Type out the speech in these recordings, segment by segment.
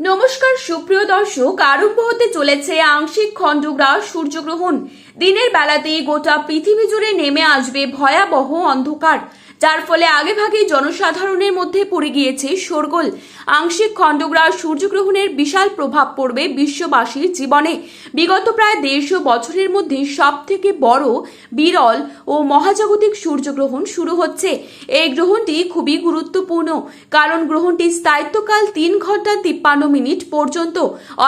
নমস্কার সুপ্রিয় দর্শক আরম্ভ হতে চলেছে আংশিক খণ্ডগ্রাস সূর্যগ্রহণ। দিনের বেলাতেই গোটা পৃথিবী জুড়ে নেমে আসবে ভয়াবহ অন্ধকার, যার ফলে আগেভাগে জনসাধারণের মধ্যে পড়ে গিয়েছে শোরগোল। আংশিক খণ্ডগ্রাস সূর্যগ্রহণের বিশাল প্রভাব পড়বে বিশ্ববাসীর জীবনে। বিগত প্রায় দেড়শো বছরের মধ্যে সব থেকে বড়, বিরল ও মহাজাগতিক সূর্যগ্রহণ শুরু হচ্ছে। এই গ্রহণটি খুবই গুরুত্বপূর্ণ, কারণ গ্রহণটি স্থায়িত্বকাল তিন ঘণ্টা তিপ্পান্ন মিনিট পর্যন্ত,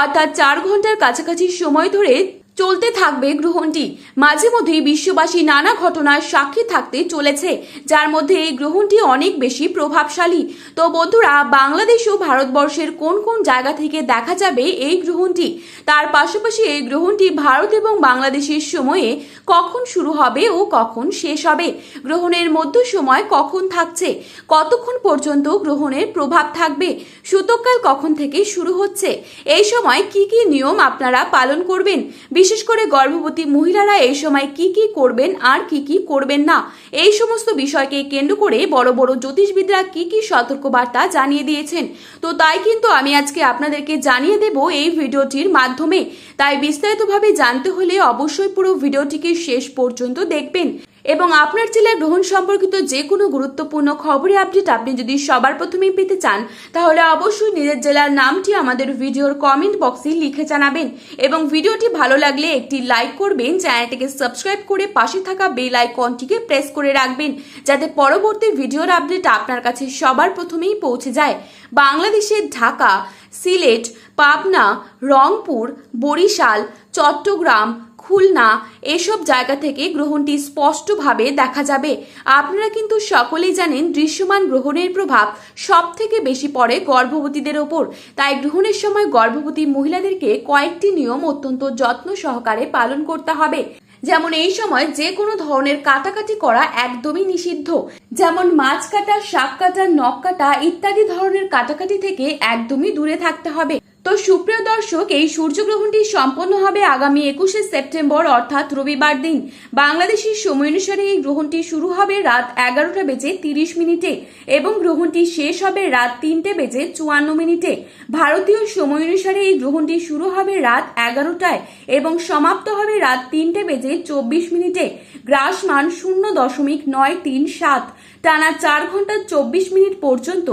অর্থাৎ চার ঘণ্টার কাছাকাছি সময় ধরে চলতে থাকবে গ্রহণটি। মাঝে মধ্যেই বিশ্ববাসী নানা ঘটনার সাক্ষী থাকতে চলেছে, যার মধ্যে এই গ্রহণটি অনেক বেশি প্রভাবশালী। তো বন্ধুরা, বাংলাদেশ ও ভারতবর্ষের কোন কোন জায়গা থেকে দেখা যাবে এই গ্রহণটি? তার পাশাপাশি এই গ্রহণটি ভারত এবং বাংলাদেশের সময়ে কখন শুরু হবে ও কখন শেষ হবে? গ্রহণের মধ্য সময় কখন থাকছে? কতক্ষণ পর্যন্ত গ্রহণের প্রভাব থাকবে? সূতককাল কখন থেকে শুরু হচ্ছে? এই সময় কি কি নিয়ম আপনারা পালন করবেন? বিশেষ করে গর্ভবতী মহিলারা এই সময় কি কি করবেন, আর কি কি করবেন না? এই সমস্ত বিষয়কে কেন্দ্র করে বড় বড় জ্যোতিষবিদরা কি কি সতর্কবার্তা জানিয়ে দিয়েছেন। তো তাই কিন্তু আমি আজকে আপনাদেরকে জানিয়ে দেব এই ভিডিওটির মাধ্যমে। তাই বিস্তারিতভাবে জানতে হলে অবশ্যই পুরো ভিডিওটিকে শেষ পর্যন্ত দেখবেন। এবং আপনার জেলার গ্রহণ সম্পর্কিত যে কোনো গুরুত্বপূর্ণ খবরের আপডেট আপনি যদি সবার প্রথমেই পেতে চান, তাহলে অবশ্যই নিজের জেলার নামটি আমাদের ভিডিওর কমেন্ট বক্সে লিখে জানাবেন এবং ভিডিওটি ভালো লাগলে একটি লাইক করবেন, চ্যানেলটিকে সাবস্ক্রাইব করে পাশে থাকা বেল আইকনটিকে প্রেস করে রাখবেন, যাতে পরবর্তী ভিডিওর আপডেট আপনার কাছে সবার প্রথমেই পৌঁছে যায়। বাংলাদেশের ঢাকা, সিলেট, পাবনা, রংপুর, বরিশাল, চট্টগ্রাম খুলনা, এসব জায়গা থেকে গ্রহণটি স্পষ্টভাবে দেখা যাবে। আপনারা কিন্তু সকলেই জানেন দৃশ্যমান গ্রহণের প্রভাব সব থেকে বেশি পড়ে গর্ভবতীদের ওপর। তাই গ্রহণের সময় গর্ভবতী মহিলাদেরকে কয়েকটি নিয়ম অত্যন্ত যত্ন সহকারে পালন করতে হবে। যেমন এই সময় যে কোনো ধরনের কাটাকাটি করা একদমই নিষিদ্ধ। যেমন মাছ কাটা, শাক কাটা, নখ কাটা ইত্যাদি ধরনের কাটাকাটি থেকে একদমই দূরে থাকতে হবে। তো সুপ্রিয় দর্শক, এই সূর্যগ্রহণটি সম্পন্ন হবে আগামী একুশে সেপ্টেম্বর, অর্থাৎ রবিবার দিন। বাংলাদেশের সময় অনুসারে এই গ্রহণটি শুরু হবে রাত এগারোটা বেজে তিরিশ মিনিটে এবং গ্রহণটি শেষ হবে রাত তিনটে বেজে চুয়ান্ন মিনিটে। ভারতীয় সময় অনুসারে এই গ্রহণটি শুরু হবে রাত এগারোটায় এবং সমাপ্ত হবে রাত তিনটে বেজে চব্বিশ মিনিটে। গ্রাসমান শূন্য দশমিক নয় তিন সাত। টানা চার ঘণ্টা চব্বিশ মিনিট পর্যন্ত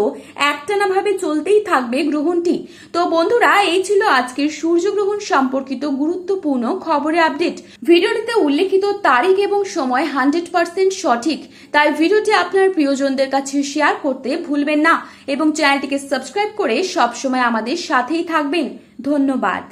একটানাভাবে চলতেই থাকবে গ্রহণটি। তো বন্ধুরা, এই ছিল আজকের সূর্যগ্রহণ সম্পর্কিত গুরুত্বপূর্ণ খবরের আপডেট। ভিডিওটিতে উল্লেখিত তারিখ এবং সময় হান্ড্রেড পার্সেন্ট সঠিক। তাই ভিডিওটি আপনার প্রিয়জনদের কাছে শেয়ার করতে ভুলবেন না এবং চ্যানেলটিকে সাবস্ক্রাইব করে সবসময় আমাদের সাথেই থাকবেন। ধন্যবাদ।